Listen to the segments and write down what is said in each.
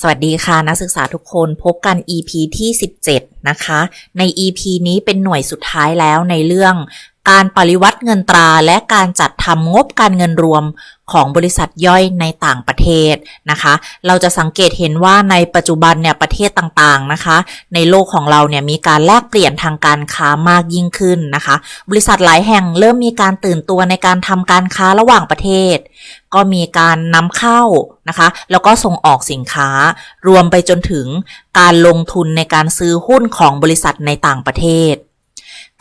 สวัสดีค่ะนักศึกษาทุกคนพบกัน EP ที่ 17 นะคะ ใน EP นี้เป็นหน่วยสุดท้ายแล้วในเรื่อง การปริวัติเงินตราและการจัดทำงบการเงินรวมของบริษัทย่อยในต่างประเทศนะคะ เราจะสังเกตเห็นว่าในปัจจุบันเนี่ยประเทศต่างๆนะคะ ในโลกของเราเนี่ยมีการแลกเปลี่ยนทางการค้ามากยิ่งขึ้นนะคะ บริษัทหลายแห่งเริ่มมีการตื่นตัวในการทำการค้าระหว่างประเทศ ก็มีการนำเข้านะคะ แล้วก็ส่งออกสินค้า รวมไปจนถึงการลงทุนในการซื้อหุ้นของบริษัทในต่างประเทศ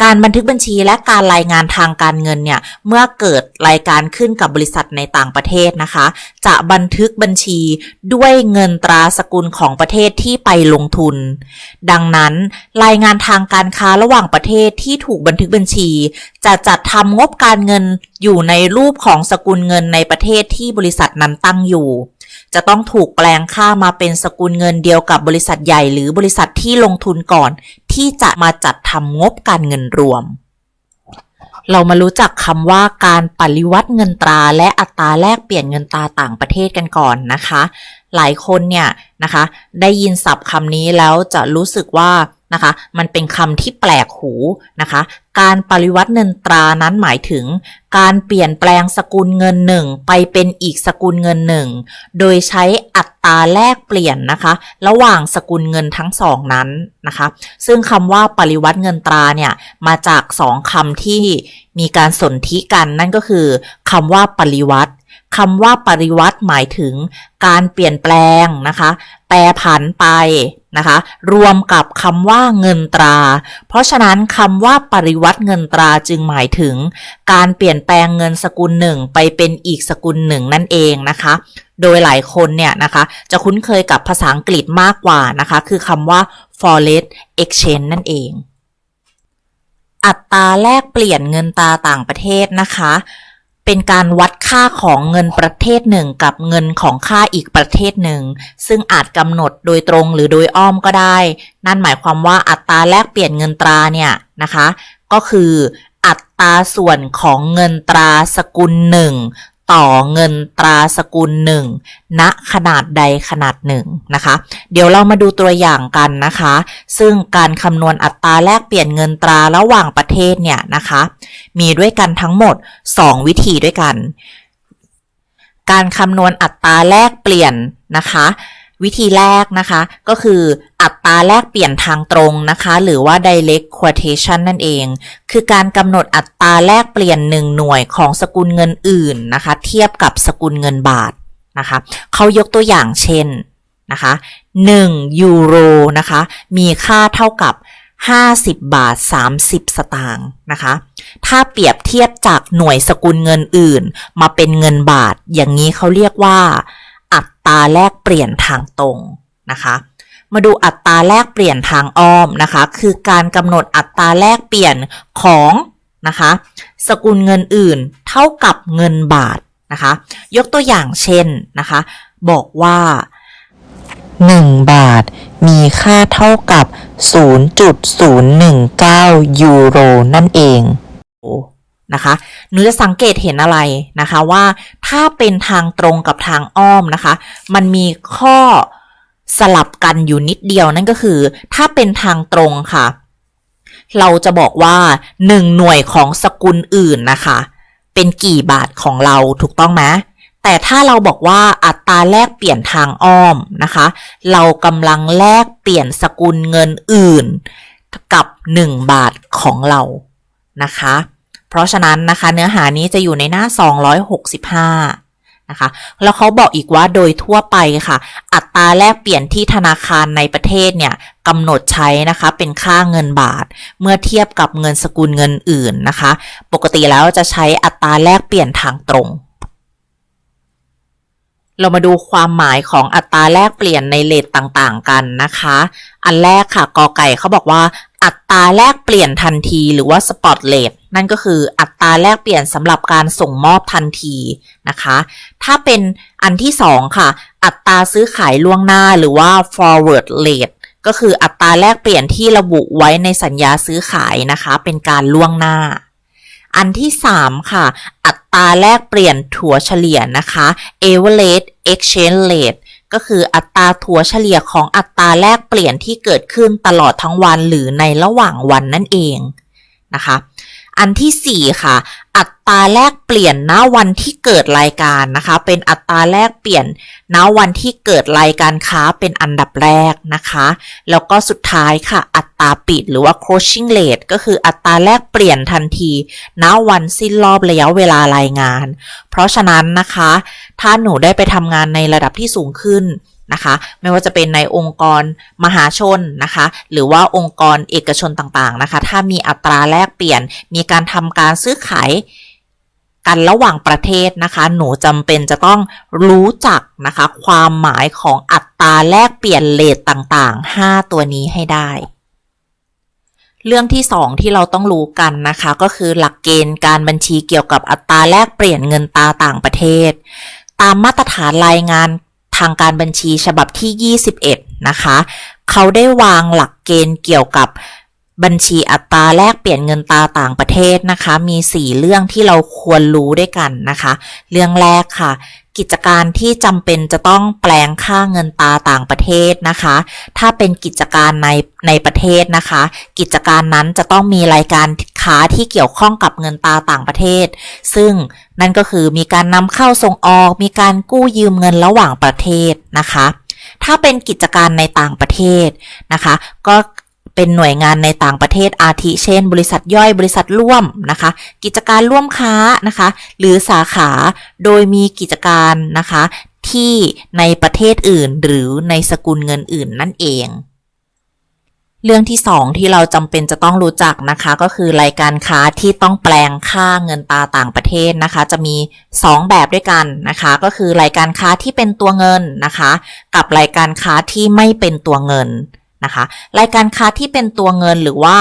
การบันทึกบัญชีและการรายงานทางการเงินเนี่ยเมื่อเกิดรายการขึ้นกับบริษัทในต่างประเทศนะคะ จะบันทึกบัญชีด้วยเงินตราสกุลของประเทศที่ไปลงทุน ดังนั้น รายงานทางการค้าระหว่างประเทศที่ถูกบันทึกบัญชี จะจัดทำงบการเงินอยู่ในรูปของสกุลเงินในประเทศที่บริษัทนั้นตั้งอยู่ จะต้องถูกแปลงค่ามาเป็นสกุลเงินเดียวกับบริษัทใหญ่หรือบริษัทที่ลงทุนก่อน ที่จะมาจัดทำงบการเงินรวม เรามารู้จักคำว่าการปริวัติเงินตรา และอัตราแลกเปลี่ยนเงินตราต่างประเทศกันก่อนนะคะ หลายคนเนี่ยนะคะ ได้ยินศัพท์คำนี้แล้วจะรู้สึกว่านะคะ มันเป็นคำที่แปลกหูนะคะ การปริวัติเงินตรานั้นหมายถึง การเปลี่ยนแปลงสกุลเงินหนึ่งไปเป็นอีกสกุลเงินหนึ่ง โดยใช้อั ตราแลกเปลี่ยนนะคะ ระหว่างสกุลเงินทั้งสองนั้นนะคะ ซึ่งคำว่าปริวัติเงินตราเนี่ยมาจากสองคำที่มีการสนธิกันนั่นก็คือคำว่าปริวัติคำว่าปริวัติหมายถึงการเปลี่ยนแปลงนะคะ แปรผันไปนะคะ รวมกับคำว่าเงินตรา เพราะฉะนั้นคำว่าปริวัติเงินตราจึงหมายถึง การเปลี่ยนแปลงเงินสกุลหนึ่งไปเป็นอีกสกุลหนึ่งนั่นเองนะคะ โดยหลายคนเนี่ยนะคะจะคุ้นเคยกับภาษาอังกฤษมากกว่านะคะคือคำว่า foreign exchange นั่นเอง อัตราแลกเปลี่ยนเงินตราต่างประเทศนะคะ เป็นการวัดค่าของเงินประเทศหนึ่งกับเงินของค่าอีกประเทศหนึ่ง ซึ่งอาจกำหนดโดยตรงหรือโดยอ้อมก็ได้ นั่นหมายความว่าอัตราแลกเปลี่ยนเงินตราเนี่ยนะคะ ก็คืออัตราส่วนของเงินตราสกุลหนึ่ง ต่อเงินตราสกุลหนึ่งณขนาดใดขนาดหนึ่งนะคะ เดี๋ยวเรามาดูตัวอย่างกันนะคะ ซึ่งการคำนวณอัตราแลกเปลี่ยนเงินตราระหว่างประเทศเนี่ยนะคะ มีด้วยกันทั้งหมด 2 วิธีด้วยกัน การคำนวณอัตราแลกเปลี่ยนนะคะ วิธีแรกนะคะก็คืออัตราแลกเปลี่ยนทางตรงนะคะ หรือว่า direct quotation นั่นเอง คือการกำหนดอัตราแลกเปลี่ยน 1 หน่วยของสกุลเงินอื่นนะคะ เทียบกับสกุลเงินบาทนะคะเขายกตัวอย่างเช่นนะคะ1ยูโรนะคะมีค่าเท่ากับ 50 บาท 30 สตางค์นะคะ ถ้าเปรียบเทียบจากหน่วยสกุลเงินอื่น มาเป็นเงินบาท อย่างนี้เขาเรียกว่า ตราแลกเปลี่ยนทางตรงนะคะมาดูอัตราแลกเปลี่ยนทางอ้อมนะคะ คือการกำหนดอัตราแลกเปลี่ยนของนะคะ สกุลเงินอื่นเท่ากับเงินบาทนะคะ ยกตัวอย่างเช่นนะคะ บอกว่า 1 บาท มีค่าเท่ากับ 0.019 ยูโรนั่นเอง นะคะหนูจะสังเกตเห็นอะไรนะคะว่าถ้าเป็นทางตรงกับทางอ้อมนะคะ มันมีข้อสลับกันอยู่นิดเดียวนั่นก็คือ ถ้าเป็นทางตรงค่ะ เราจะบอกว่า 1 หน่วยของสกุลอื่นนะคะ เป็นกี่บาทของเราถูกต้องไหมแต่ถ้าเราบอกว่าอัตราแลกเปลี่ยนทางอ้อมนะคะ เรากำลังแลกเปลี่ยนสกุลเงินอื่น กับ 1 บาทของเรานะคะ เพราะฉะนั้นนะคะเนื้อหานี้จะอยู่ในหน้า 265 นะคะ แล้วเขาบอกอีกว่าโดยทั่วไปค่ะ อัตราแลกเปลี่ยนที่ธนาคารในประเทศเนี่ยกำหนดใช้นะคะเป็นค่าเงินบาท เมื่อเทียบกับเงินสกุลเงินอื่นนะคะ ปกติแล้วจะใช้อัตราแลกเปลี่ยนทางตรงเรามาดูความหมายของอัตราแลกเปลี่ยนในเลทต่างๆกันนะคะ อันแรกค่ะกอไก่เขาบอกว่า อัตราแลกเปลี่ยนทันทีหรือว่า spot rate นั่นก็คืออัตราแลกเปลี่ยนสำหรับการส่งมอบทันทีนะคะ ถ้าเป็นอันที่สองค่ะ อัตราซื้อขายล่วงหน้าหรือว่า forward rate ก็คืออัตราแลกเปลี่ยนที่ระบุไว้ในสัญญาซื้อขายนะคะ เป็นการล่วงหน้า อันที่ 3 ค่ะ อัตราแลกเปลี่ยนถั่วเฉลี่ยนะคะ average exchange rate ก็คืออัตราถัวเฉลี่ยของอัตราแลกเปลี่ยนที่เกิดขึ้นตลอดทั้งวันหรือในระหว่างวันนั่นเองนะคะ อันที่ 4 ค่ะ อัตราแลกเปลี่ยนณวันที่เกิดรายการนะคะ เป็นอัตราแลกเปลี่ยนณวันที่เกิดรายการค้าเป็นอันดับแรกนะคะ แล้วก็สุดท้ายค่ะ อัตราปิดหรือว่า closing rate ก็คืออัตราแลกเปลี่ยนทันทีณวันสิ้นรอบระยะเวลารายงาน เพราะฉะนั้นนะคะ ถ้าหนูได้ไปทำงานในระดับที่สูงขึ้น นะคะ ไม่ว่าจะเป็นในองค์กรมหาชนนะคะ หรือว่าองค์กรเอกชนต่างๆนะคะ ถ้ามีอัตราแลกเปลี่ยน มีการทำการซื้อขายกันระหว่างประเทศนะคะ หนูจำเป็นจะต้องรู้จักนะคะ ความหมายของอัตราแลกเปลี่ยนเลทต่างๆ 5 ตัวนี้ให้ได้ เรื่องที่ 2 ที่เราต้องรู้กันนะคะ ก็คือหลักเกณฑ์การบัญชีเกี่ยวกับอัตราแลกเปลี่ยนเงินตราต่างประเทศ ตามมาตรฐานรายงาน ทางการบัญชีฉบับที่ 21 นะคะ เขาได้วางหลักเกณฑ์เกี่ยวกับ บัญชีอัตราแลกเปลี่ยนเงินตราต่างประเทศนะคะ มี 4 เรื่องที่เราควรรู้ด้วยกันนะคะ เรื่องแรกค่ะ กิจการที่จำเป็นจะต้องแปลงค่าเงินตราต่างประเทศนะคะ ถ้าเป็นกิจการในในประเทศนะคะ กิจการนั้นจะต้องมีรายการค้าที่เกี่ยวข้องกับเงินตราต่างประเทศ ซึ่งนั่นก็คือมีการนำเข้าส่งออก มีการกู้ยืมเงินระหว่างประเทศนะคะถ้าเป็นกิจการในต่างประเทศนะคะ ก็ เป็นหน่วยงานในต่างประเทศอาทิ เช่น บริษัทย่อยบริษัทร่วมนะคะ กิจการร่วมค้านะคะ หรือสาขาโดยมีกิจการนะคะ ที่ในประเทศอื่น หรือในสกุลเงินอื่นนั่นเอง เรื่องที่ 2 ที่เราจำเป็นจะต้องรู้จักนะคะ ก็คือรายการค้าที่ต้องแปลงค่าเงินตราต่างประเทศนะคะ จะมี 2 แบบด้วยกันนะคะ ก็คือรายการค้าที่เป็นตัวเงินนะคะ กับรายการค้าที่ไม่เป็นตัวเงิน นะคะ รายการค้าที่เป็นตัวเงินหรือว่า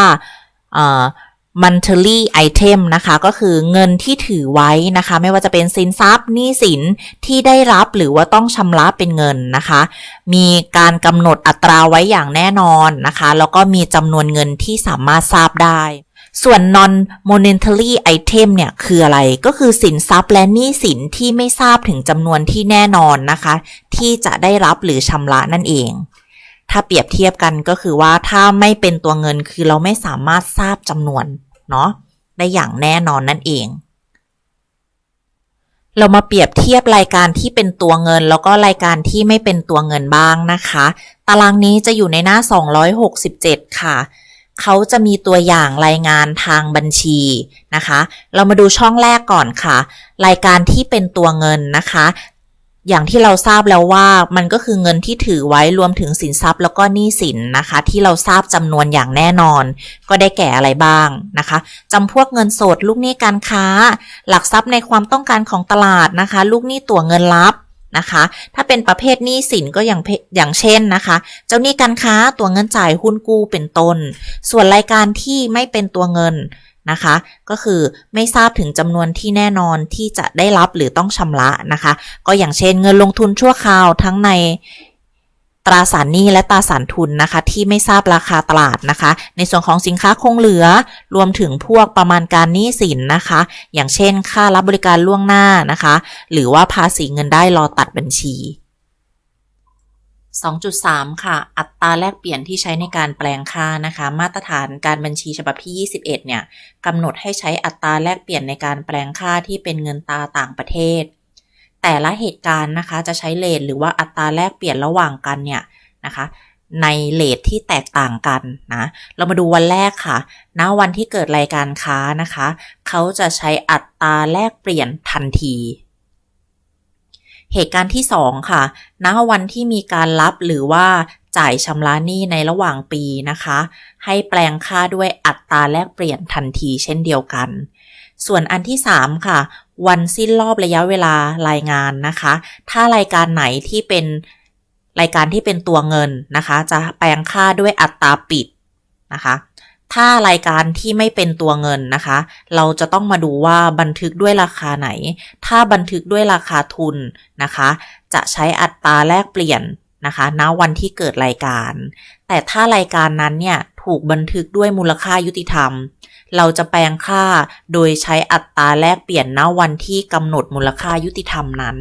monthly item นะคะ ก็คือเงินที่ถือไว้นะคะ ไม่ว่าจะเป็นสินทรัพย์หนี้สินที่ได้รับหรือว่าต้องชำระเป็นเงินนะคะ มีการกำหนดอัตราไว้อย่างแน่นอนนะคะ แล้วก็มีจำนวนเงินที่สามารถทราบได้ส่วน non monetary item เนี่ย คืออะไรก็คือสินทรัพย์และหนี้สินที่ไม่ทราบถึงจำนวนที่แน่นอนนะคะ ที่จะได้รับหรือชำระนั่นเอง ถ้าเปรียบเทียบกันก็คือว่าถ้าไม่เป็นตัวเงินคือเราไม่สามารถทราบจำนวนเนาะได้อย่างแน่นอนนั่นเอง เรามาเปรียบเทียบรายการที่เป็นตัวเงิน แล้วก็รายการที่ไม่เป็นตัวเงินบ้างนะคะ ตารางนี้จะอยู่ในหน้า 267 ค่ะเขาจะมีตัวอย่างรายงานทางบัญชีนะคะ เรามาดูช่องแรกก่อนค่ะ รายการที่เป็นตัวเงินนะคะ อย่างที่เราทราบแล้วว่ามันก็คือเงินที่ถือไว้รวมถึงสินทรัพย์แล้วก็หนี้สินนะคะ ที่เราทราบจำนวนอย่างแน่นอน ก็ได้แก่อะไรบ้างนะคะจำพวกเงินสดลูกหนี้การค้า หลักทรัพย์ในความต้องการของตลาดนะคะ ลูกหนี้ตั๋วเงินลับนะคะ ถ้าเป็นประเภทหนี้สินก็อย่างอย่างเช่นนะคะ เจ้าหนี้การค้าตั๋วเงินจ่ายหุ้นกู้เป็นต้น ส่วนรายการที่ไม่เป็นตัวเงิน นะคะ ก็คือไม่ทราบถึงจำนวนที่แน่นอนที่จะได้รับหรือต้องชำระนะคะ ก็อย่างเช่นเงินลงทุนชั่วคราวทั้งในตราสารหนี้และตราสารทุนนะคะ ที่ไม่ทราบราคาตลาดนะคะ ในส่วนของสินค้าคงเหลือรวมถึงพวกประมาณการหนี้สินนะคะ อย่างเช่น ค่ารับบริการล่วงหน้านะคะ หรือว่าภาษีเงินได้รอตัดบัญชี 2.3 ค่ะ อัตราแลกเปลี่ยนที่ใช้ในการแปลงค่านะคะ มาตรฐานการบัญชีฉบับที่ 21 เนี่ยกำหนดให้ใช้อัตราแลกเปลี่ยนในการแปลงค่าที่เป็นเงินตราต่างประเทศ แต่ละเหตุการณ์นะคะจะใช้เลทหรือว่าอัตราแลกเปลี่ยนระหว่างกันเนี่ยนะคะในเลทที่แตกต่างกันนะ เรามาดูวันแรกค่ะ ณ วันที่เกิดรายการค้านะคะ เขาจะใช้อัตราแลกเปลี่ยนทันที เหตุการณ์ที่ 2 ค่ะ ณ วันที่มีการรับหรือว่าจ่ายชำระหนี้ในระหว่างปีนะคะ ให้แปลงค่าด้วยอัตราแลกเปลี่ยนทันทีเช่นเดียวกัน ส่วนอันที่ 3 ค่ะ วันสิ้นรอบระยะเวลารายงานนะคะ ถ้ารายการไหนที่เป็นรายการที่เป็นตัวเงินนะคะ จะแปลงค่าด้วยอัตราปิดนะคะ ถ้ารายการที่ไม่เป็นตัวเงินนะคะ เราจะต้องมาดูว่าบันทึกด้วยราคาไหน ถ้าบันทึกด้วยราคาทุนนะคะ จะใช้อัตราแลกเปลี่ยนนะคะณวันที่เกิดรายการ แต่ถ้ารายการนั้นเนี่ยถูกบันทึกด้วยมูลค่ายุติธรรม เราจะแปลงค่าโดยใช้อัตราแลกเปลี่ยนณวันที่กำหนดมูลค่ายุติธรรมนั้น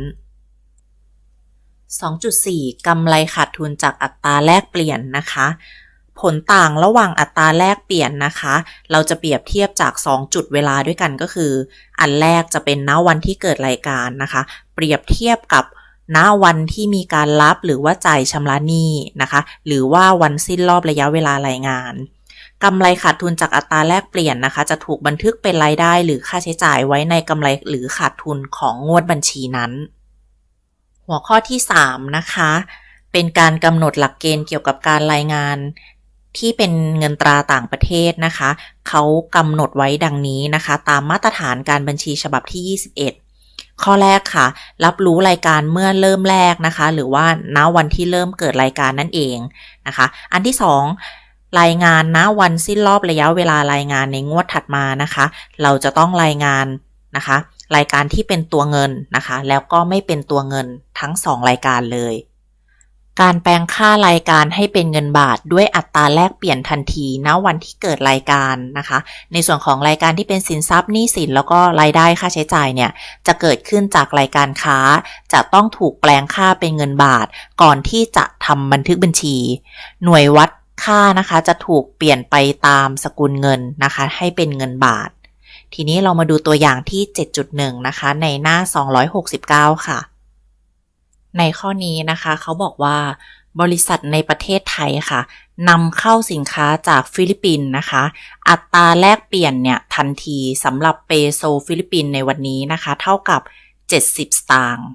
2.4 กำไรขาดทุนจากอัตราแลกเปลี่ยนนะคะ ผลต่างระหว่างอัตราแลกเปลี่ยนนะคะ เราจะเปรียบเทียบจาก 2 จุดเวลาด้วยกันก็คือ อันแรกจะเป็นณวันที่เกิดรายการนะคะ เปรียบเทียบกับณวันที่มีการรับหรือว่าจ่ายชำระหนี้นะคะ หรือว่าวันสิ้นรอบระยะเวลารายงานกำไรขาดทุนจากอัตราแลกเปลี่ยนนะคะ จะถูกบันทึกเป็นรายได้หรือค่าใช้จ่ายไว้ในกำไรหรือขาดทุนของงวดบัญชีนั้น หัวข้อที่ 3 นะคะ เป็นการกำหนดหลักเกณฑ์เกี่ยวกับการรายงาน ที่เป็นเงินตราต่างประเทศนะคะ เขากำหนดไว้ดังนี้นะคะ ตามมาตรฐานการบัญชีฉบับที่ 21 ข้อแรกค่ะ รับรู้รายการเมื่อเริ่มแรกนะคะ หรือว่าณวันที่เริ่มเกิดรายการนั่นเองนะคะ อันที่ 2 รายงานนะวันสิ้นรอบระยะเวลารายงานในงวดถัดมานะคะ เราจะต้องรายงานนะคะ รายการที่เป็นตัวเงินนะคะ แล้วก็ไม่เป็นตัวเงินทั้ง 2 รายการเลย การแปลงค่ารายการให้เป็นเงินบาทด้วยอัตราแลกเปลี่ยนทันทีณวันที่เกิดรายการนะคะ ในส่วนของรายการที่เป็นสินทรัพย์หนี้สินแล้วก็รายได้ค่าใช้จ่ายเนี่ยจะเกิดขึ้นจากรายการค้า จะต้องถูกแปลงค่าเป็นเงินบาท ก่อนที่จะทำบันทึกบัญชี หน่วยวัดค่านะคะ จะถูกเปลี่ยนไปตามสกุลเงินนะคะ ให้เป็นเงินบาท ทีนี้เรามาดูตัวอย่างที่ 7.1 นะคะ ในหน้า 269 ค่ะ ในข้อนี้นะคะเขาบอกว่าบริษัทในประเทศไทยค่ะนำเข้าสินค้าจากฟิลิปปินส์นะคะ อัตราแลกเปลี่ยนเนี่ยทันทีสำหรับเปโซฟิลิปปินส์ในวันนี้นะคะ เท่ากับ 70 สตางค์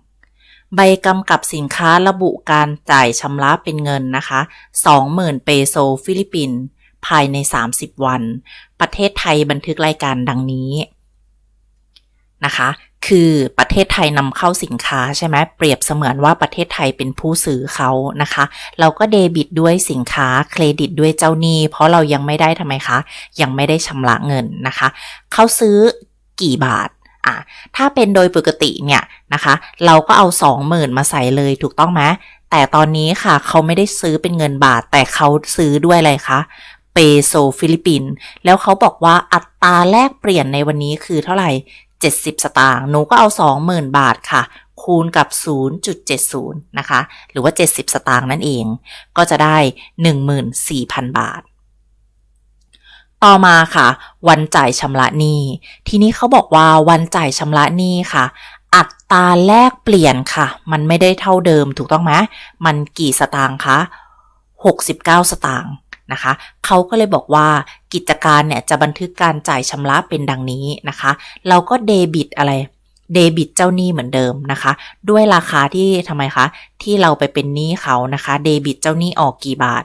ใบกำกับสินค้าระบุการจ่ายชำระเป็นเงินนะคะ 20,000 เปโซฟิลิปปินส์ภายใน 30 วัน ประเทศไทยบันทึกรายการดังนี้นะคะ คือประเทศไทยนำเข้าสินค้าใช่ไหมเปรียบเสมือนว่าประเทศไทยเป็นผู้ซื้อเขานะคะ เราก็เดบิตด้วยสินค้าเครดิตด้วยเจ้าหนี้ เพราะเรายังไม่ได้ทำไมคะ ยังไม่ได้ชำระเงินนะคะ เขาซื้อกี่บาทอะถ้าเป็นโดยปกติเนี่ยนะคะ เราก็เอา 20,000 มาใส่เลยถูกต้องไหมแต่ตอนนี้ค่ะเขาไม่ได้ซื้อเป็นเงินบาท แต่เขาซื้อด้วยอะไรคะเปโซฟิลิปปิน แล้วเขาบอกว่าอัตราแลกเปลี่ยนในวันนี้คือเท่าไหร่ 70 สตางค์หนูก็เอา 20,000 บาทค่ะ คูณกับ 0.70 นะคะ หรือว่า 70 สตางค์นั่นเอง ก็จะได้ 14,000 บาท ต่อมาค่ะ วันจ่ายชำระหนี้ ทีนี้เขาบอกว่าวันจ่ายชำระหนี้ค่ะ อัตราแลกเปลี่ยนค่ะ มันไม่ได้เท่าเดิมถูกต้องไหมมันกี่สตางค์คะ69 สตางค์นะคะ เขาก็เลยบอกว่า กิจการเนี่ยจะบันทึกการจ่ายชำระเป็นดังนี้นะคะ เราก็เดบิตอะไรเดบิตเจ้าหนี้เหมือนเดิมนะคะ ด้วยราคาที่ทำไมคะ ที่เราไปเป็นหนี้เขานะคะ เดบิตเจ้าหนี้ออกกี่บาท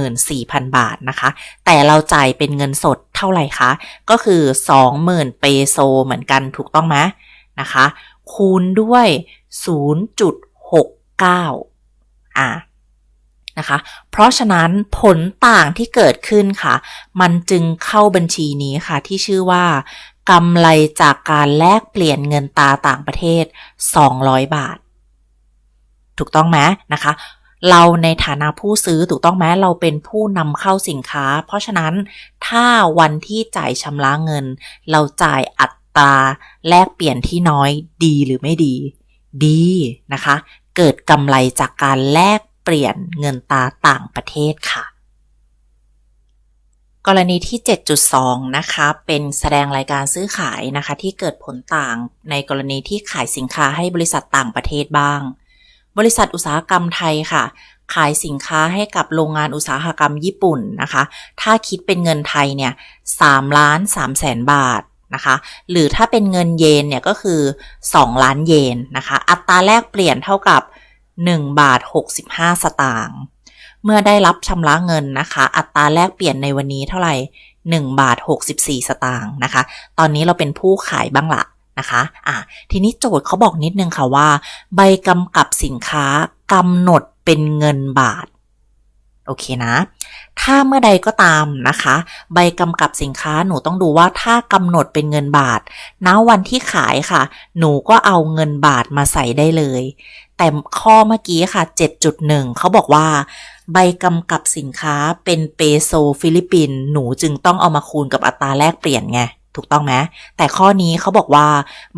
14,000 บาทนะคะ แต่เราจ่ายเป็นเงินสดเท่าไหร่คะ ก็คือ 20,000 เปโซเหมือนกันถูกต้องไหมนะคะ คูณด้วย 0.69 อ่า นะคะ เพราะฉะนั้นผลต่างที่เกิดขึ้นค่ะ มันจึงเข้าบัญชีนี้ค่ะที่ชื่อว่ากำไรจากการแลกเปลี่ยนเงินตาต่างประเทศ 200 บาท ถูกต้องไหมนะคะ เราในฐานะผู้ซื้อถูกต้องไหมเราเป็นผู้นำเข้าสินค้า เพราะฉะนั้นถ้าวันที่จ่ายชำระเงิน เราจ่ายอัตราแลกเปลี่ยนที่น้อยดีหรือไม่ดี ดีนะคะ เกิดกำไรจากการแลก ปลี่ยนเงินตาต่างประเทศค่ะ กรณีที่ 7.2 นะคะ เป็นแสดงรายการซื้อขายนะคะ ที่เกิดผลต่างในกรณีที่ขายสินค้าให้บริษัทต่างประเทศบ้าง บริษัทอุตสาหกรรมไทยค่ะ ขายสินค้าให้กับโรงงานอุตสาหกรรมญี่ปุ่นนะคะ ถ้าคิดเป็นเงินไทยเนี่ย3ล้าน3แสนบาทนะคะหรือถ้าเป็นเงินเยนเนี่ยก็คือ 2 ล้านเยนนะคะ อัตราแลกเปลี่ยนเท่ากับ 1 บาท 65 สตางค์เมื่อได้รับชำระเงินนะคะ อัตราแลกเปลี่ยนในวันนี้เท่าไหร่ 1 บาท 64 สตางค์นะคะ ตอนนี้เราเป็นผู้ขายบ้างละนะคะอะทีนี้โจทย์เขาบอกนิดนึงค่ะว่า ใบกำกับสินค้ากำหนดเป็นเงินบาท โอเคนะ ถ้าเมื่อใดก็ตามนะคะ ใบกำกับสินค้าหนูต้องดูว่าถ้ากำหนดเป็นเงินบาทณวันที่ขายค่ะ หนูก็เอาเงินบาทมาใส่ได้เลย แต่ข้อเมื่อกี้ค่ะ 7.1 เขาบอกว่า ใบกำกับสินค้าเป็นเปโซฟิลิปปินหนูจึงต้องเอามาคูณกับอัตราแลกเปลี่ยนไงถูกต้องไหมแต่ข้อนี้เขาบอกว่า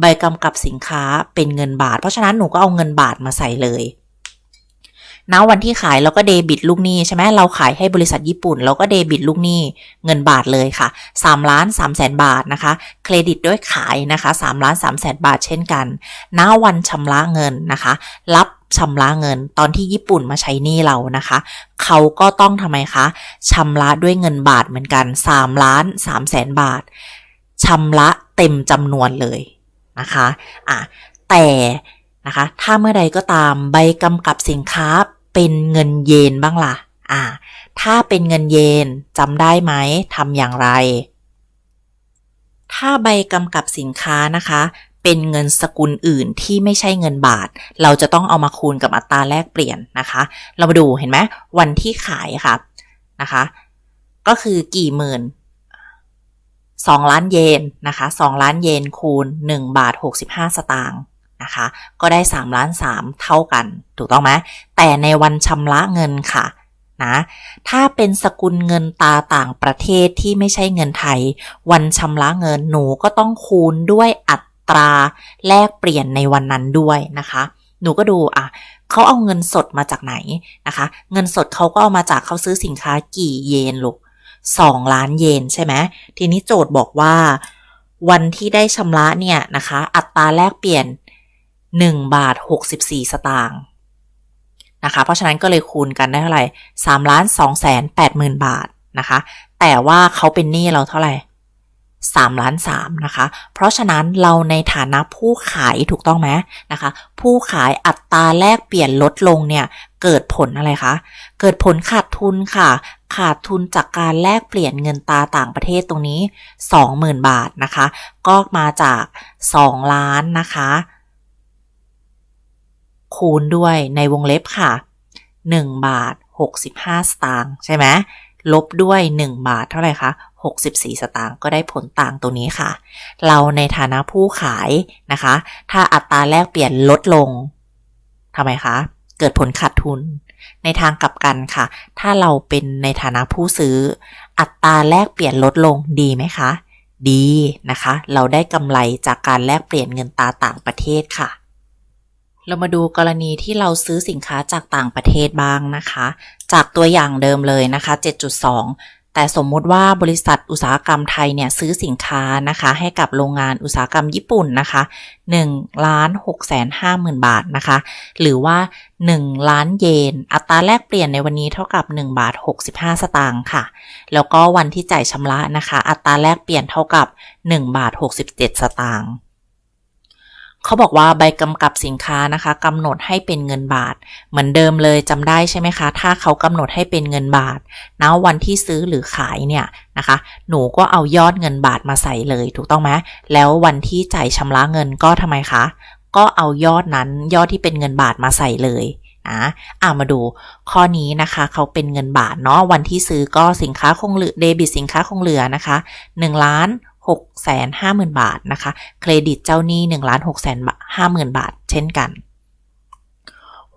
ใบกำกับสินค้าเป็นเงินบาท เพราะฉะนั้นหนูก็เอาเงินบาทมาใส่เลย ณวันที่ขายเราก็เดบิตลูกหนี้ใช่ไหมเราขายให้บริษัทญี่ปุ่น เราก็เดบิตลูกหนี้เงินบาทเลยค่ะ3ล้าน3แสนบาทนะคะ เครดิตด้วยขายนะคะ3ล้าน3แสนบาทเช่นกัน ณวันชำระเงินนะคะ รับชำระเงินตอนที่ญี่ปุ่นมาใช้หนี้เรานะคะ เขาก็ต้องทำไมคะชำระด้วยเงินบาทเหมือนกัน3ล้าน3แสนบาทชำระเต็มจำนวนเลยนะคะอะแต่นะคะถ้าเมื่อใดก็ตามใบกำกับสินค้า เป็นเงินเยนบ้างล่ะ อ่า ถ้าเป็นเงินเยนจำได้ไหมทำอย่างไร ถ้าใบกำกับสินค้านะคะ เป็นเงินสกุลอื่นที่ไม่ใช่เงินบาท เราจะต้องเอามาคูณกับอัตราแลกเปลี่ยนนะคะ เรามาดูเห็นไหมวันที่ขายค่ะนะคะ ก็คือกี่หมื่น2 ล้านเยนนะคะ2ล้านเยนคูณ1บาท65 สตางค์ นะคะ ก็ได้3ล้าน3เท่ากัน ถูกต้องไหมแต่ในวันชำระเงินค่ะนะถ้าเป็นสกุลเงินตาต่างประเทศที่ไม่ใช่เงินไทย วันชำระเงินหนูก็ต้องคูณด้วยอัตราแลกเปลี่ยนในวันนั้นด้วยนะคะ หนูก็ดูอะเขาเอาเงินสดมาจากไหนนะคะ เงินสดเขาก็เอามาจากเขาซื้อสินค้ากี่เยนลูก2ล้านเยนใช่ไหมทีนี้โจทย์บอกว่า วันที่ได้ชำระเนี่ยนะคะ อัตราแลกเปลี่ยน 1 บาท 64 สตางค์นะคะ เพราะฉะนั้นก็เลยคูณกันได้เท่าไหร่3ล้าน2แสน8หมื่นบาทนะคะ แต่ว่าเขาเป็นหนี้เราเท่าไหร่3ล้าน3นะคะ เพราะฉะนั้นเราในฐานะผู้ขายถูกต้องไหมนะคะ ผู้ขายอัตราแลกเปลี่ยนลดลงเนี่ย เกิดผลอะไรคะ เกิดผลขาดทุนค่ะ ขาดทุนจากการแลกเปลี่ยนเงินตาต่างประเทศตรงนี้ 20,000 บาทนะคะ ก็มาจาก 2 ล้านนะคะ คูณด้วยในวงเล็บค่ะ 1 บาท 65 สตางค์ใช่ไหมลบด้วย 1 บาทเท่าไหร่คะ64 สตางค์ก็ได้ผลต่างตรงนี้ค่ะ เราในฐานะผู้ขายนะคะ ถ้าอัตราแลกเปลี่ยนลดลงทำไมคะ เกิดผลขาดทุน ในทางกลับกันค่ะ ถ้าเราเป็นในฐานะผู้ซื้อ อัตราแลกเปลี่ยนลดลงดีไหมคะ ดีนะคะ เราได้กำไรจากการแลกเปลี่ยนเงินตาต่างประเทศค่ะ เรามาดูกรณีที่เราซื้อสินค้าจากต่างประเทศบ้างนะคะ จากตัวอย่างเดิมเลยนะคะ 7.2 แต่สมมุติว่าบริษัทอุตสาหกรรมไทยเนี่ยซื้อสินค้านะคะ ให้กับโรงงานอุตสาหกรรมญี่ปุ่นนะคะ1ล้าน6แสน5หมื่นบาทนะคะ หรือว่า 1 ล้านเยน อัตราแลกเปลี่ยนในวันนี้เท่ากับ 1 บาท 65 สตางค์ค่ะ แล้วก็วันที่จ่ายชำระนะคะ อัตราแลกเปลี่ยนเท่ากับ 1 บาท 67 สตางค์ เขาบอกว่าใบกำกับสินค้านะคะกำหนดให้เป็นเงินบาท เหมือนเดิมเลยจำได้ใช่ไหมคะ ถ้าเขากำหนดให้เป็นเงินบาทณวันที่ซื้อหรือขายเนี่ยนะคะ หนูก็เอายอดเงินบาทมาใส่เลยถูกต้องไหมแล้ววันที่จ่ายชำระเงินก็ทำไมคะ ก็เอายอดนั้นยอดที่เป็นเงินบาทมาใส่เลยนะอ่ามาดูข้อนี้นะคะเขาเป็นเงินบาทเนาะวันที่ซื้อก็สินค้าคงเหลือเดบิตสินค้าคงเหลือนะคะ1ล้าน 6 5 0 0 0 0 บาทนะคะ เครดิตเจ้าหนี้1ล้าน6 5 0 0 0 0 บาท เช่นกัน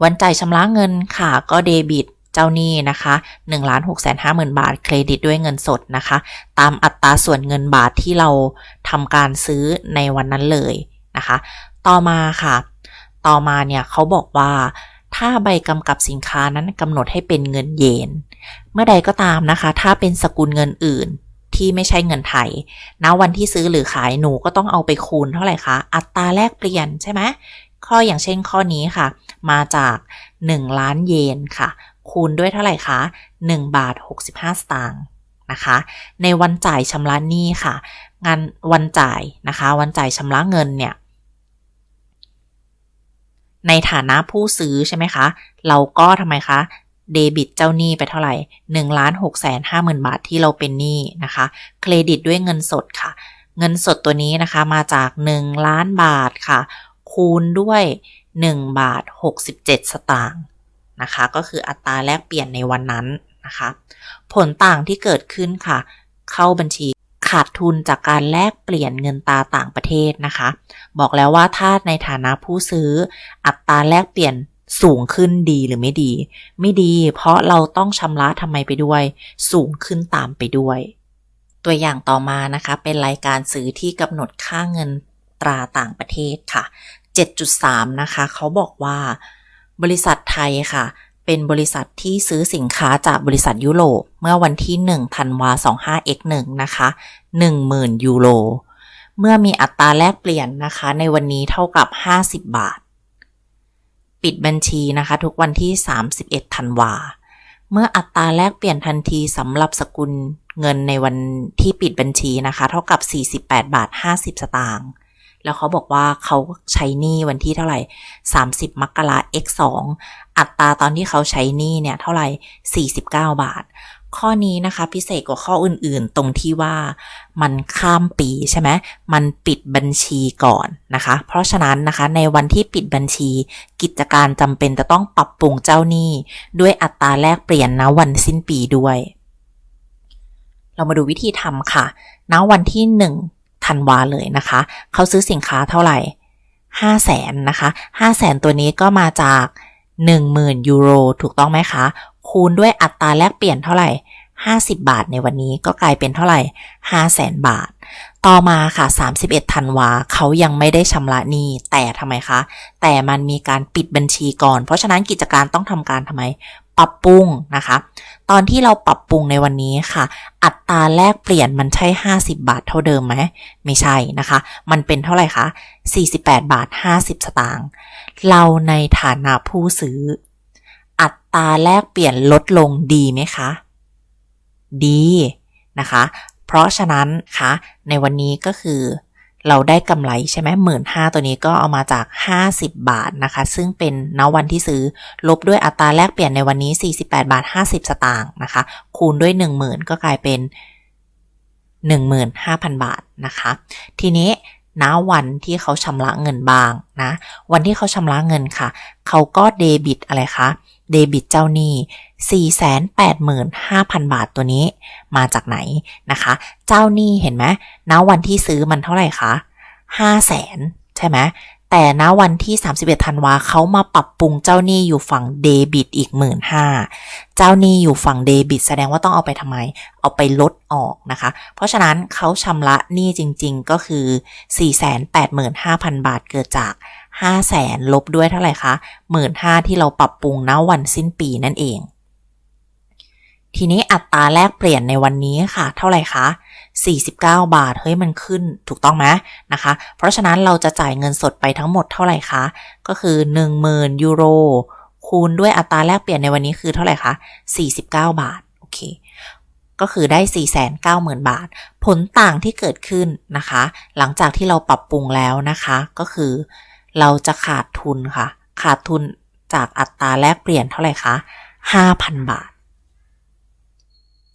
วันจ่ายชำระเงินค่ะ ก็เดบิตเจ้าหนี้นะคะ1ล้าน6 5 0 0 0 0 บาท เครดิตด้วยเงินสดนะคะ ตามอัตราส่วนเงินบาทที่เราทำการซื้อในวันนั้นเลยนะคะ ต่อมาค่ะ ต่อมาเนี่ยเขาบอกว่าถ้าใบกำกับสินค้านั้นกำหนดให้เป็นเงินเยน เมื่อใดก็ตามนะคะ ถ้าเป็นสกุลเงินอื่น ที่ไม่ใช่เงินไทยณวันที่ซื้อหรือขายหนูก็ต้องเอาไปคูณเท่าไหร่คะ อัตราแลกเปลี่ยนใช่ไหมข้ออย่างเช่นข้อนี้ค่ะ มาจาก 1 ล้านเยนค่ะ คูณด้วยเท่าไหร่คะ1บาท65 สตางค์นะคะ ในวันจ่ายชำระหนี้ค่ะ งานวันจ่ายนะคะ วันจ่ายชำระเงินเนี่ย ในฐานะผู้ซื้อใช่ไหมคะ เราก็ทำไมคะ เดบิตเจ้าหนี้ไปเท่าไหร่1ล้าน6แสน5หมื่นบาทที่เราเป็นหนี้นะคะ เครดิตด้วยเงินสดค่ะ เงินสดตัวนี้นะคะมาจาก 1 ล้านบาทค่ะ คูณด้วย 1 บาท 67 สตางค์นะคะ ก็คืออัตราแลกเปลี่ยนในวันนั้นนะคะ ผลต่างที่เกิดขึ้นค่ะ เข้าบัญชีขาดทุนจากการแลกเปลี่ยนเงินตาต่างประเทศนะคะ บอกแล้วว่าถ้าในฐานะผู้ซื้ออัตราแลกเปลี่ยน สูงขึ้นดีหรือไม่ดี ไม่ดี เพราะเราต้องชำระทำไมไปด้วย สูงขึ้นตามไปด้วย ตัวอย่างต่อมานะคะเป็นรายการซื้อที่กำหนดค่าเงินตราต่างประเทศค่ะ 7.3 นะคะเขาบอกว่า บริษัทไทยค่ะ เป็นบริษัทที่ซื้อสินค้าจากบริษัทยุโรปเมื่อวันที่1ธันวา 25x1 นะคะ10,000 ยูโรเมื่อมีอัตราแลกเปลี่ยนนะคะ ในวันนี้เท่ากับ 50 บาท ปิดบัญชีนะคะ ทุกวันที่ 31ธันวา เมื่ออัตราแลกเปลี่ยนทันทีสำหรับสกุลเงินในวันที่ปิดบัญชีนะคะ เท่ากับ 48 บาท 50 สตางค์แล้วเขาบอกว่าเขาใช้หนี้วันที่เท่าไหร่ 30 มกรา x 2อัตราตอนที่เขาใช้หนี้เนี่ยเท่าไหร่ 49 บาท ข้อนี้นะคะพิเศษกว่าข้ออื่นๆ ตรงที่ว่ามันข้ามปีใช่ไหมมันปิดบัญชีก่อนนะคะ เพราะฉะนั้นนะคะในวันที่ปิดบัญชี กิจการจำเป็นจะต้องปรับปรุงเจ้าหนี้ ด้วยอัตราแลกเปลี่ยนนะวันสิ้นปีด้วย เรามาดูวิธีทำค่ะณวันที่1ธันวาเลยนะคะ เขาซื้อสินค้าเท่าไหร่5 0 0แสนนะคะ5 0 0แสนตัวนี้ก็มาจาก 10,000 ยูโร ถูกต้องไหมคะ คูณด้วยอัตราแลกเปลี่ยนเท่าไหร่ 50 บาทในวันนี้ก็กลายเป็นเท่าไหร่ 5 0 0แสนบาท ต่อมาค่ะ 31ธันวาเขายังไม่ได้ชำระหนี้แต่ทำไมคะ แต่มันมีการปิดบัญชีก่อน เพราะฉะนั้นกิจการต้องทำการทำไมปรับปรุงนะคะ ตอนที่เราปรับปรุงในวันนี้ค่ะ อัตราแลกเปลี่ยนมันใช่ 50 บาทเท่าเดิมไหมไม่ใช่นะคะ มันเป็นเท่าไหร่คะ48 บาท 50 สตางค์เราในฐานะผู้ซื้อ ตราแลกเปลี่ยนลดลงดีไหมคะ ดีนะคะ เพราะฉะนั้นคะในวันนี้ก็คือเราได้กำไรใช่ไหมหมื่นห้าตัวนี้ก็เอามาจาก 50 บาทนะคะ ซึ่งเป็นณวันที่ซื้อลบด้วยอัตราแลกเปลี่ยนในวันนี้ 48 บาท 50 สตางค์นะคะ คูณด้วย 10,000 ก็กลายเป็น 15,000 บาทนะคะ ทีนี้ณวันที่เขาชำระเงินบางนะ วันที่เขาชำระเงินค่ะ เขาก็เดบิตอะไรคะ เดบิตเจ้าหนี้ 485,000 บาทตัวนี้มาจากไหนนะคะ เจ้าหนี้เห็นไหมณวันที่ซื้อมันเท่าไหร่คะ500,000 ใช่ไหมแต่ณวันที่ 31 ธันวาเขามาปรับปรุงเจ้าหนี้อยู่ฝั่งเดบิตอีก 15,000เจ้าหนี้อยู่ฝั่งเดบิต แสดงว่าต้องเอาไปทำไม เอาไปลดออกนะคะ เพราะฉะนั้นเขาชำระหนี้จริง ๆ ก็คือ 485,000 บาทเกิดจาก 500,000ลบด้วยเท่าไหร่คะ15,000ที่เราปรับปรุงณวันสิ้นปีนั่นเอง ทีนี้อัตราแลกเปลี่ยนในวันนี้ค่ะ เท่าไหร่คะ 49 บาท เฮ้ยมันขึ้นถูกต้องไหมนะคะ เพราะฉะนั้นเราจะจ่ายเงินสดไปทั้งหมดเท่าไหร่คะ ก็คือ 10,000ยูโรคูณด้วยอัตราแลกเปลี่ยนในวันนี้คือเท่าไหร่คะ 49 บาท โอเค ก็คือได้ 490,000 บาท ผลต่างที่เกิดขึ้นนะคะ หลังจากที่เราปรับปรุงแล้วนะคะ ก็คือ เราจะขาดทุนค่ะ ขาดทุนจากอัตราแลกเปลี่ยนเท่าไหร่คะ5,000 บาท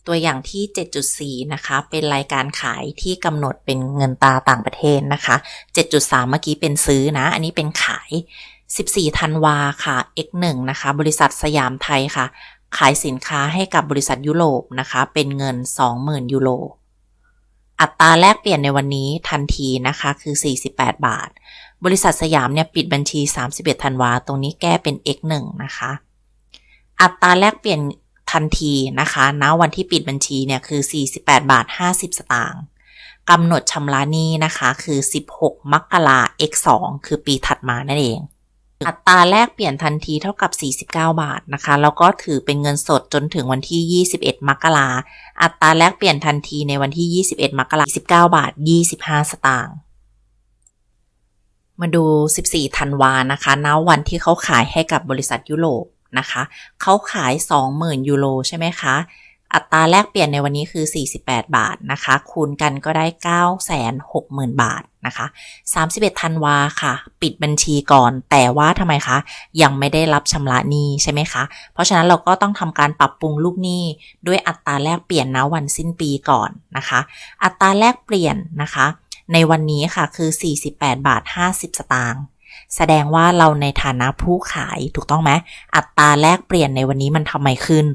ตัวอย่างที่ 7.4 นะคะ เป็นรายการขายที่กำหนดเป็นเงินตาต่างประเทศนะคะ 7.3 เมื่อกี้เป็นซื้อนะ อันนี้เป็นขาย 14ธันวาค่ะ X1 นะคะ บริษัทสยามไทยค่ะ ขายสินค้าให้กับบริษัทยุโรปนะคะ เป็นเงิน 20,000 ยูโร อัตราแลกเปลี่ยนในวันนี้ทันทีนะคะ คือ 48 บาท บริษัทสยามเนี่ยปิดบัญชี 31 ธันวา ตรงนี้แก้เป็น X1 นะคะ อัตราแลกเปลี่ยนทันทีนะคะณวันที่ปิดบัญชีเนี่ยคือ 48 บาท 50 สตางค์กำหนดชำระหนี้นะคะคือ 16 มกรา X2 คือปีถัดมานั่นเอง อัตราแลกเปลี่ยนทันทีเท่ากับ 49 บาทนะคะ แล้วก็ถือเป็นเงินสดจนถึงวันที่ 21 มกราอัตราแลกเปลี่ยนทันทีในวันที่ 21 มกรา19 บาท 25 สตางค์ มาดู 14 ธันวานะคะณวันที่เขาขายให้กับบริษัทยุโรปนะคะ เขาขาย 20,000 ยูโรใช่ไหมคะ อัตราแลกเปลี่ยนในวันนี้คือ 48 บาทนะคะ คูณกันก็ได้ 960,000 บาทนะคะ 31 ธันวาค่ะ ปิดบัญชีก่อน แต่ว่าทำไมคะ ยังไม่ได้รับชำระหนี้ใช่ไหมคะ เพราะฉะนั้นเราก็ต้องทำการปรับปรุงลูกหนี้ด้วยอัตราแลกเปลี่ยนณวันสิ้นปีก่อนนะคะ อัตราแลกเปลี่ยนนะคะ ในวันนี้ค่ะคือ 48 บาท 50 สตางค์แสดงว่าเราในฐานะผู้ขายถูกต้องไหมอัตราแลกเปลี่ยนในวันนี้มันทำไมขึ้น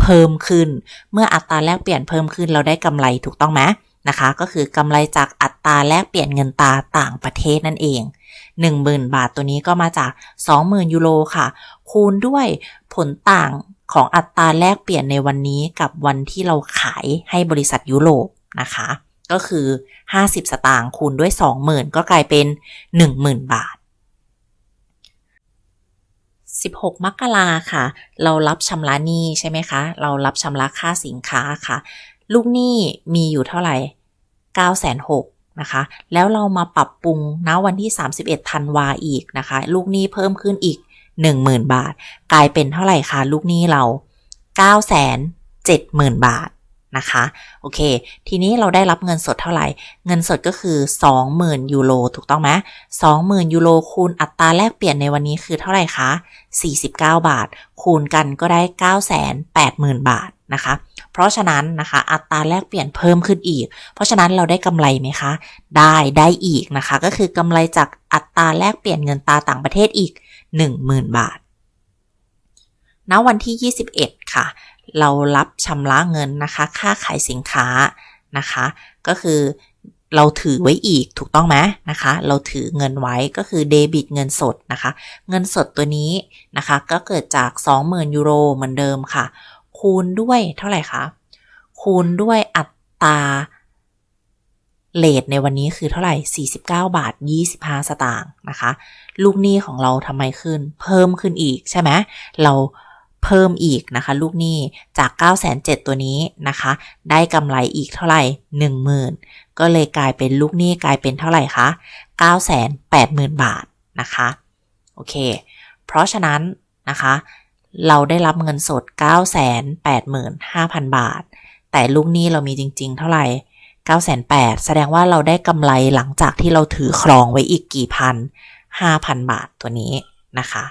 เพิ่มขึ้น เมื่ออัตราแลกเปลี่ยนเพิ่มขึ้นเราได้กำไรถูกต้องไหมนะคะก็คือกำไรจากอัตราแลกเปลี่ยนเงินตราต่างประเทศนั่นเอง 10,000 บาทตัวนี้ก็มาจาก 20,000 ยูโรค่ะ คูณด้วยผลต่างของอัตราแลกเปลี่ยนในวันนี้กับวันที่เราขายให้บริษัทยุโรปนะคะ ก็คือ 50 สตางค์คูณด้วย 20,000 ก็กลายเป็น 10,000 บาท 16 มกราค่ะ เรารับชำระหนี้ใช่ไหมคะ เรารับชำระค่าสินค้าค่ะ ลูกหนี้มีอยู่เท่าไหร่ 9 6 0 0นะคะ แล้วเรามาปรับปรุงณวันที่ 31ธันวาอีกนะคะ ลูกหนี้เพิ่มขึ้นอีก 10,000 บาท กลายเป็นเท่าไหร่คะลูกหนี้เรา 9 7 0 0 0 0บาท นะคะโอเค ทีนี้เราได้รับเงินสดเท่าไหร่ เงินสดก็คือ 20,000ยูโรถูกต้องไหม20,000ยูโรคูณอัตราแลกเปลี่ยนในวันนี้คือเท่าไหร่คะ49 บาท คูณกันก็ได้ 980,000 บาทนะคะ เพราะฉะนั้นนะคะอัตราแลกเปลี่ยนเพิ่มขึ้นอีก เพราะฉะนั้นเราได้กำไรไหมคะ ได้ได้อีกนะคะ ก็คือกำไรจากอัตราแลกเปลี่ยนเงินตราต่างประเทศอีก 10,000 บาทณวันที่ 21 ค่ะ เรารับชำระเงินนะคะ ค่าขายสินค้านะคะ ก็คือเราถือไว้อีกถูกต้องไหมนะคะ เราถือเงินไว้ก็คือเดบิตเงินสดนะคะ เงินสดตัวนี้นะคะ ก็เกิดจาก 20,000ยูโรเหมือนเดิมค่ะ คูณด้วยเท่าไหร่คะ คูณด้วยอัตราเลทในวันนี้คือเท่าไหร่ 49 บาท 25 สตางค์นะคะ ลูกหนี้ของเราทำไมขึ้น เพิ่มขึ้นอีกใช่ไหม เรา เพิ่มอีกนะคะ ลูกหนี้จาก 9 7 0 0ตัวนี้นะคะ ได้กำไรอีกเท่าไหร่ 10,000 ก็เลยกลายเป็นลูกหนี้กลายเป็นเท่าไหร่คะ980,000 บาทนะคะ โอเค เพราะฉะนั้นนะคะ เราได้รับเงินสด 985,000 บาท แต่ลูกหนี้เรามีจริง ๆ เท่าไหร่908,000แสดงว่าเราได้กำไรหลังจากที่เราถือครองไว้อีกกี่พัน 5,000 บาทตัวนี้นะคะ